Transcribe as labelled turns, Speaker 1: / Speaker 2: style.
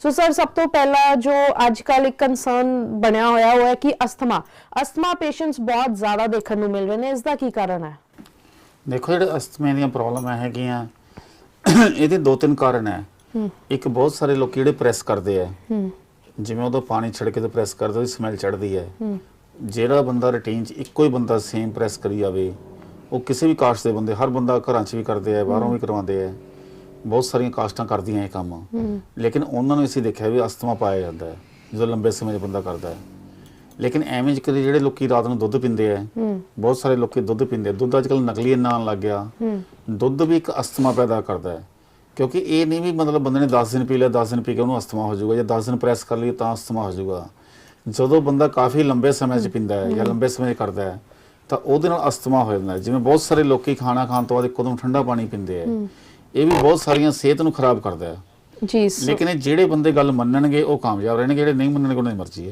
Speaker 1: So sir ਸਭ ਤੋਂ ਪਹਿਲਾ ਜੋ ਅੱਜ ਕੱਲ ਇੱਕ ਕੰਸਰਨ ਬਣਿਆ ਹੋਇਆ ਉਹ ਹੈ ਕਿ ਅਸਥਮਾ। ਅਸਥਮਾ ਪੇਸ਼ੈਂਟਸ ਬਹੁਤ ਜ਼ਿਆਦਾ ਦੇਖਣ ਨੂੰ ਮਿਲ ਰਹੇ ਨੇ। ਇਸ ਦਾ ਕੀ ਕਾਰਨ ਹੈ?
Speaker 2: ਦੇਖੋ ਜਿਹੜੇ ਅਸਥਮੇ ਦੀਆਂ ਪ੍ਰੋਬਲਮਾਂ ਹੈਗੀਆਂ ਇਹਦੇ ਦੋ ਤਿੰਨ ਕਾਰਨ ਹੈ। ਇੱਕ ਬਹੁਤ ਸਾਰੇ ਲੋਕ ਜਿਹੜੇ ਪ੍ਰੈਸ ਕਰਦੇ ਆ। ਜਿਵੇਂ ਉਹਦਾ ਪਾਣੀ ਛਿੜਕੇ ਤੇ ਪ੍ਰੈਸ ਕਰਦੇ ਉਹਦੀ ਸਮੈਲ ਚੜਦੀ ਹੈ। ਜਿਹੜਾ ਬੰਦਾ ਰੂਟੀਨ 'ਚ ਇੱਕੋ ਹੀ ਬੰਦਾ ਸੇਮ ਪ੍ਰੈਸ ਕਰੀ ਜਾਵੇ ਉਹ ਕਿਸੇ ਵੀ ਕਾਸਟ ਦੇ ਬੰਦੇ ਹਰ ਬੰਦਾ ਘਰਾਂ 'ਚ ਵੀ ਕਰਦੇ ਆ ਬਾਹਰੋਂ ਵੀ ਕਰਵਾਉਂਦੇ ਆ। ਬਹੁਤ ਸਾਰੀਆਂ ਕਾਸਟਾਂ ਕਰਦੀਆਂ ਇਹ ਕੰਮ। ਲੇਕਿਨ ਉਹਨਾਂ ਨੂੰ ਅਸੀਂ ਦੇਖਿਆ ਵੀ ਅਸਥਮਾ ਪਾਇਆ ਜਾਂਦਾ ਹੈ ਜਦੋਂ ਲੰਬੇ ਸਮੇਂ 'ਚ ਬੰਦਾ ਕਰਦਾ ਹੈ। ਲੇਕਿਨ ਐਵੇਂ ਜਿ ਕਦੇ ਜਿਹੜੇ ਲੋਕੀ ਰਾਤ ਨੂੰ ਦੁੱਧ ਪੀਂਦੇ ਆ ਬਹੁਤ ਸਾਰੇ ਲੋਕੀ ਦੁੱਧ ਪੀਂਦੇ। ਦੁੱਧ ਅੱਜਕੱਲ ਨਕਲੀ ਇੰਨਾ ਆਉਣ ਲੱਗ ਗਿਆ। ਦੁੱਧ ਵੀ ਇੱਕ ਅਸਥਮਾ ਪੈਦਾ ਕਰਦਾ ਹੈ। ਕਿਉਂਕਿ ਇਹ ਨਹੀਂ ਵੀ ਮਤਲਬ ਬੰਦੇ ਨੇ 10 ਦਿਨ ਪੀ ਲਿਆ 10 ਦਿਨ ਪੀ ਕੇ ਉਹਨੂੰ ਅਸਥਮਾ ਹੋ ਜਾਊਗਾ ਜਾਂ 10 ਦਿਨ ਪ੍ਰੈਸ ਕਰ ਲਈ ਤਾਂ ਅਸਥਮਾ ਹੋ ਜਾਊਗਾ। ਜਦੋਂ ਬੰਦਾ ਕਾਫੀ ਲੰਬੇ ਸਮੇਂ 'ਚ ਪੀਂਦਾ ਹੈ ਜਾਂ ਲੰਬੇ ਸਮੇਂ 'ਚ ਕਰਦਾ ਹੈ ਤਾਂ ਉਹਦੇ ਨਾਲ ਅਸਥਮਾ ਹੋ ਜਾਂਦਾ ਹੈ। ਜਿਵੇਂ ਬਹੁਤ ਸਾਰੇ ਲੋਕੀ ਖਾਣਾ ਖਾਣ ਤੋਂ ਬਾਅਦ ਇੱਕਦਮ ਠੰਡਾ ਪਾਣੀ ਪੀਂਦੇ ਆ ਇਹ ਵੀ ਬਹੁਤ ਸਾਰੀਆਂ ਸਿਹਤ ਨੂੰ ਖਰਾਬ ਕਰਦਾ ਹੈ।
Speaker 1: ਜੀ
Speaker 2: ਲੇਕਿਨ ਇਹ ਜਿਹੜੇ ਬੰਦੇ ਗੱਲ ਮੰਨਣਗੇ ਉਹ ਕਾਮਯਾਬ ਰਹਿਣਗੇ ਜਿਹੜੇ ਨਹੀਂ ਮੰਨਣਗੇ ਉਹਨਾਂ ਦੀ ਮਰਜ਼ੀ ਹੈ।